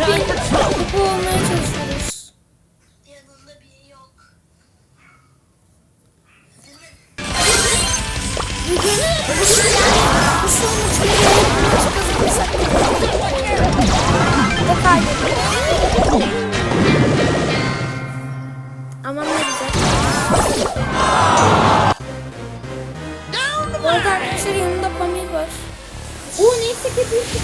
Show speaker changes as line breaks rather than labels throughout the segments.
bu olmaya çalışıyoruz. Yanında biri yok. Bugün bu sonuç bir maç kazanırsak ve kaybederiz. Aman ne güzel. Bu arada arkadaşlar yanında Pamir var. Oo neyse ki bir şey.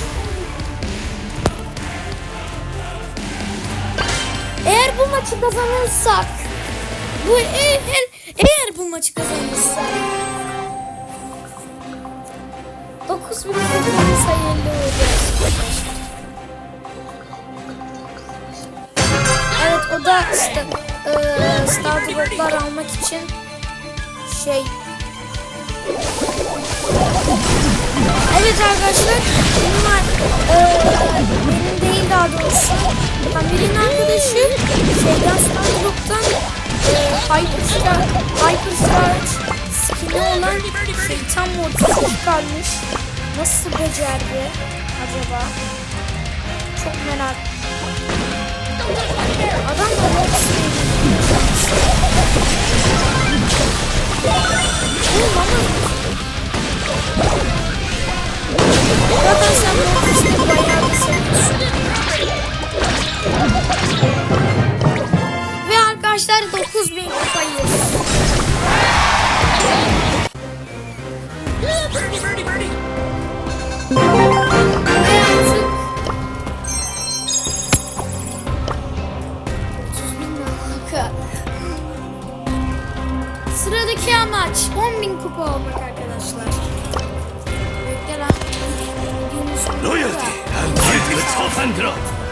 Bu maçı kazanırsak bu eğer, eğer bu maçı kazanırsak 9000 kupamız hayırlı olacak. Evet o da işte eee Star almak için şey. Evet arkadaşlar bunlar eee benim değil daha doğrusu. Pamir'in arkadaşı şeyden Star Drop'tan eee Hyperstar Hyperstar skin'i olan şeytan modu çıkarmış. Nasıl becerdi acaba? Çok merak Adam da nasıl Oğlum ama Zaten sen işte bayağı bir seviyorsun. Arkadaşlar 9000 kupayız. Ve artık 30 bin dakika. Sıradaki amaç 10 bin kupa olmak arkadaşlar. Bekle lan.
Loyalty and and drop.